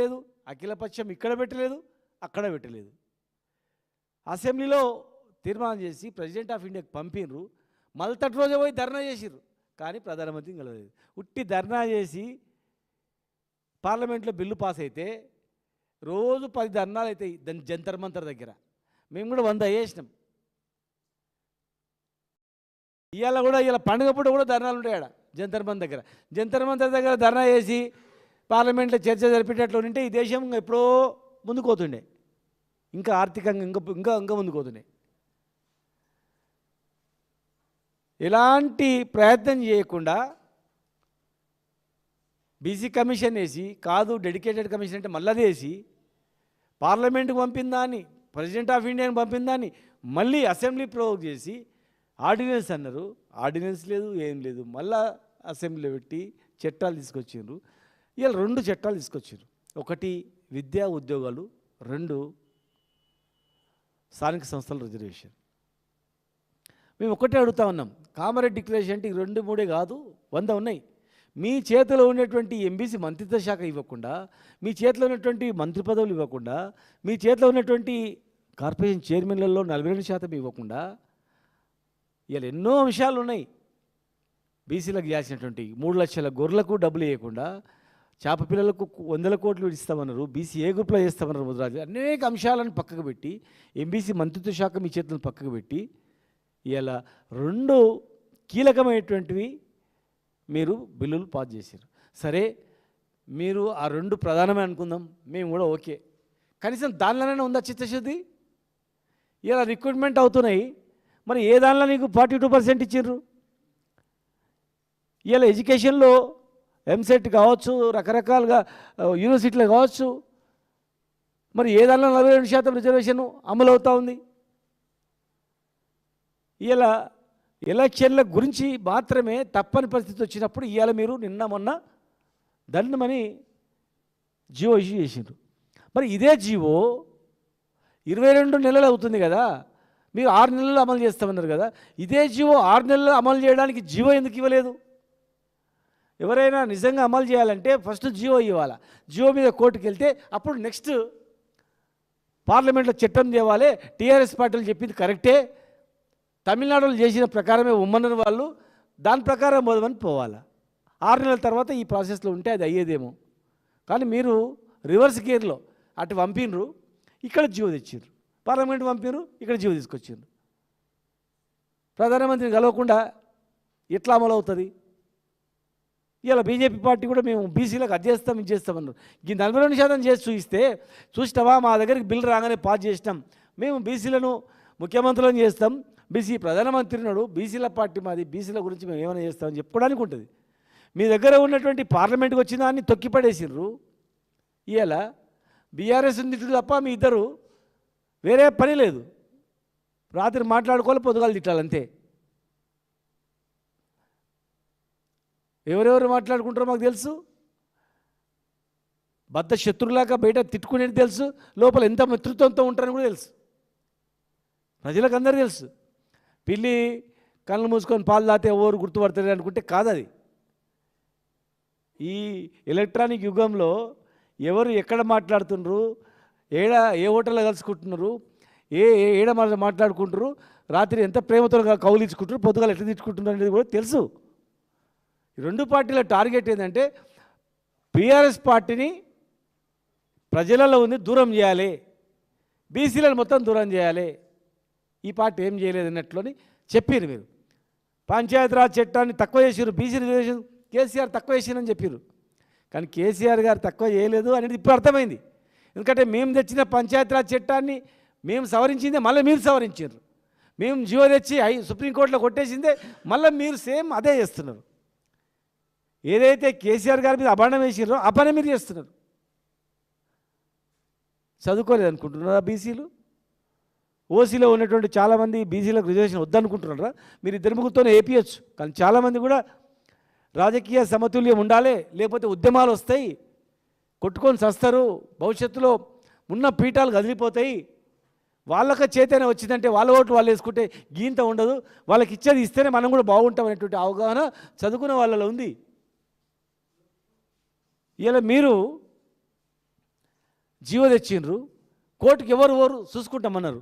లేదు అఖిలపక్షం ఇక్కడ పెట్టలేదు అక్కడ పెట్టలేదు. అసెంబ్లీలో తీర్మానం చేసి ప్రెసిడెంట్ ఆఫ్ ఇండియాకి పంపినరు. మళ్ళీ రోజే పోయి ధర్నా చేసిర్రు. కానీ ప్రధానమంత్రిని కలవలేదు. ఉట్టి ధర్నా చేసి పార్లమెంట్లో బిల్లు పాస్ అయితే రోజు పది ధర్నాలు అవుతాయి దాని జంతర్ మంతర్ దగ్గర. మేము కూడా వంద వేసినాం ఇవాళ కూడా ఇలా పండుగ పూట కూడా ధర్నాలు ఉంటాయి ఆడ జంతర్ మంత్ దగ్గర. జంతర్ మంతర్ దగ్గర ధర్నా చేసి పార్లమెంట్లో చర్చ జరిపేటట్లు ఉంటే ఈ దేశం ఇంకా ఎప్పుడో ముందుకోతుండే. ఇంకా ఆర్థికంగా ఇంకా ఇంకా ఇంకా ముందుకోతుండే. ఎలాంటి ప్రయత్నం చేయకుండా బీసీ కమిషన్ వేసి కాదు డెడికేటెడ్ కమిషన్ అంటే మళ్ళీ వేసి పార్లమెంట్కి పంపిందాన్ని ప్రెసిడెంట్ ఆఫ్ ఇండియాని పంపిందాన్ని మళ్ళీ అసెంబ్లీ ప్రొవోక్ చేసి ఆర్డినెన్స్ అన్నారు. ఆర్డినెన్స్ లేదు ఏం లేదు. మళ్ళా అసెంబ్లీలో పెట్టి చట్టాలు తీసుకొచ్చిండ్రు. వీళ్ళు రెండు చట్టాలు తీసుకొచ్చారు ఒకటి విద్యా ఉద్యోగాలు రెండు స్థానిక సంస్థల రిజర్వేషన్. మేము ఒకటే అడుగుతా ఉన్నాం కామరెడ్డి డిక్లరేషన్ అంటే రెండు మూడే కాదు వంద ఉన్నాయి. మీ చేతిలో ఉన్నటువంటి ఎంబీసీ మంత్రిత్వ శాఖ ఇవ్వకుండా మీ చేతిలో ఉన్నటువంటి మంత్రి పదవులు ఇవ్వకుండా మీ చేతిలో ఉన్నటువంటి కార్పొరేషన్ చైర్మన్లలో నలభై రెండు శాతం ఇవ్వకుండా ఇలా ఎన్నో అంశాలు ఉన్నాయి. బీసీలకు చేసినటువంటి మూడు లక్షల గొర్రెలకు డబ్బులు ఇవ్వకుండా చేప పిల్లలకు వందల కోట్లు ఇస్తామన్నారు. బీసీ ఏ గ్రూప్లో చేస్తామన్నారు ముద్రాజు అనేక అంశాలను పక్కకు పెట్టి ఎంబీసీ మంత్రిత్వ శాఖ మీ చేతులను పక్కకు పెట్టి ఇలా రెండు కీలకమైనటువంటివి మీరు బిల్లులు పాస్ చేశారు. సరే మీరు ఆ రెండు ప్రధానమే అనుకుందాం. మేము కూడా ఓకే. కనీసం దానిలోనే ఉందా చిత్తశుద్ధి? ఇలా రిక్రూట్మెంట్ అవుతున్నాయి. మరి ఏ దానిలో నీకు ఫార్టీ టూ పర్సెంట్ ఇచ్చిండ్రు ఇలా ఎడ్యుకేషన్లో ఎంసెట్ కావచ్చు రకరకాలుగా యూనివర్సిటీలు కావచ్చు. మరి ఏదన్నా నలభై రెండు శాతం రిజర్వేషన్ అమలు అవుతా ఉంది. ఇలా ఎలక్షన్ల గురించి మాత్రమే తప్పని పరిస్థితి వచ్చినప్పుడు ఇవాళ మీరు నిన్న మొన్న దండమని జియో ఇష్యూ చేసిండ్రు. మరి ఇదే జియో ఇరవై రెండు నెలలు అవుతుంది కదా మీరు ఆరు నెలలు అమలు చేస్తామన్నారు కదా ఇదే జియో ఆరు నెలలు అమలు చేయడానికి జియో ఎందుకు ఇవ్వలేదు? ఎవరైనా నిజంగా అమలు చేయాలంటే ఫస్ట్ జియో ఇవ్వాలి? జియో మీద కోర్టుకు వెళ్తే అప్పుడు నెక్స్ట్ పార్లమెంట్లో చట్టం తేవాలి. టీఆర్ఎస్ పార్టీలు చెప్పింది కరెక్టే. తమిళనాడులో చేసిన ప్రకారమే ఉమ్మన్నారు వాళ్ళు. దాని ప్రకారం పోదామని పోవాలి? ఆరు నెలల తర్వాత ఈ ప్రాసెస్లో ఉంటే అది అయ్యేదేమో. కానీ మీరు రివర్స్ గేర్లో అటు పంపినరు ఇక్కడ జీవో తెచ్చిండ్రు పార్లమెంట్ పంపినరు ఇక్కడ జీవో తీసుకొచ్చిండ్రు ప్రధానమంత్రిని కలవకుండా ఎట్లా అమలు అవుతుంది ఇలా బీజేపీ పార్టీ కూడా మేము బీసీలకు అది చేస్తాం ఇది చేస్తామన్నారు ఈ నలభై రెండు శాతం చేసి చూపిస్తే చూసినావా? మా దగ్గరికి బిల్ రాగానే పాస్ చేసినాం. మేము బీసీలను ముఖ్యమంత్రులను చేస్తాం. బీసీ ప్రధానమంత్రి ఉన్నాడు. బీసీల పార్టీ మాది. బీసీల గురించి మేము ఏమైనా చేస్తామని చెప్పుకోవడానికి ఉంటుంది. మీ దగ్గర ఉన్నటువంటి పార్లమెంట్కి వచ్చిన దాన్ని తొక్కిపడేసిర్రు ఇవాళ బీఆర్ఎస్ ఉంది తప్ప మీ ఇద్దరు వేరే పని లేదు. రాత్రి మాట్లాడుకోవాలి పొద్దుగాలు తిట్టాలంతే ఎవరెవరు మాట్లాడుకుంటారో మాకు తెలుసు. బద్ద శత్రులాగా బయట తిట్టుకునేది తెలుసు. లోపల ఎంత మిత్రుత్వంతో ఉంటారని కూడా తెలుసు. ప్రజలకు అందరూ తెలుసు. పిల్లి కళ్ళు మూసుకొని పాలు దాతే ఎవరు గుర్తుపడతారు అనుకుంటే కాదు అది. ఈ ఎలక్ట్రానిక్ యుగంలో ఎవరు ఎక్కడ మాట్లాడుతున్నారు ఏడ ఏ హోటల్లో కలుసుకుంటున్నారు? ఏ ఏ- ఏడ మా- మాట్లాడుకుంటారు రాత్రి ఎంత ప్రేమతో కౌలించుకుంటారు పొద్దుగాలు ఎట్లా తిట్టుకుంటున్నారు అనేది కూడా తెలుసు. రెండు పార్టీల టార్గెట్ ఏంటంటే బీఆర్ఎస్ పార్టీని ప్రజలలో ఉంది దూరం చేయాలి బీసీలను మొత్తం దూరం చేయాలి. ఈ పార్టీ ఏం చేయలేదు అన్నట్లని చెప్పారు మీరు. పంచాయతీరాజ్ చట్టాన్ని తక్కువ చేసారు బీసీ రిజర్వేషన్ కేసీఆర్ తక్కువ చేసిరని చెప్పారు కానీ కేసీఆర్ గారు తక్కువ చేయలేదు అనేది ఇప్పుడు అర్థమైంది. ఎందుకంటే మేము తెచ్చిన పంచాయతీరాజ్ చట్టాన్ని మేము సవరించిందే మళ్ళీ మీరు సవరించారు మేము జియో తెచ్చి హై సుప్రీంకోర్టులో కొట్టేసిందే మళ్ళీ మీరు సేమ్ అదే చేస్తున్నారు. ఏదైతే కేసీఆర్ గారి మీద అభాండం వేసిరో ఆ మీరు చేస్తున్నారు. చదువుకోలేదు అనుకుంటున్నారా బీసీలు? ఓసీలో ఉన్నటువంటి చాలామంది బీసీలకు రిజర్వేషన్ వద్దనుకుంటున్నారా? మీరు ఇద్దరు ముగ్గురుతోనే వేపియచ్చు కానీ చాలామంది కూడా రాజకీయ సమతుల్యం ఉండాలి లేకపోతే ఉద్యమాలు వస్తాయి కొట్టుకొని చస్తారు భవిష్యత్తులో ఉన్న పీఠాలు కదిలిపోతాయి. వాళ్ళక చేతనే వచ్చిందంటే వాళ్ళ ఓట్లు వాళ్ళు వేసుకుంటే గీంత ఉండదు. వాళ్ళకి ఇచ్చేది ఇస్తేనే మనం కూడా బాగుంటాం అనేటువంటి అవగాహన చదువుకున్న వాళ్ళలో ఉంది. ఇలా మీరు జీవ తెచ్చిండ్రు కోర్టుకి ఎవరు ఎవరు చూసుకుంటామన్నారు.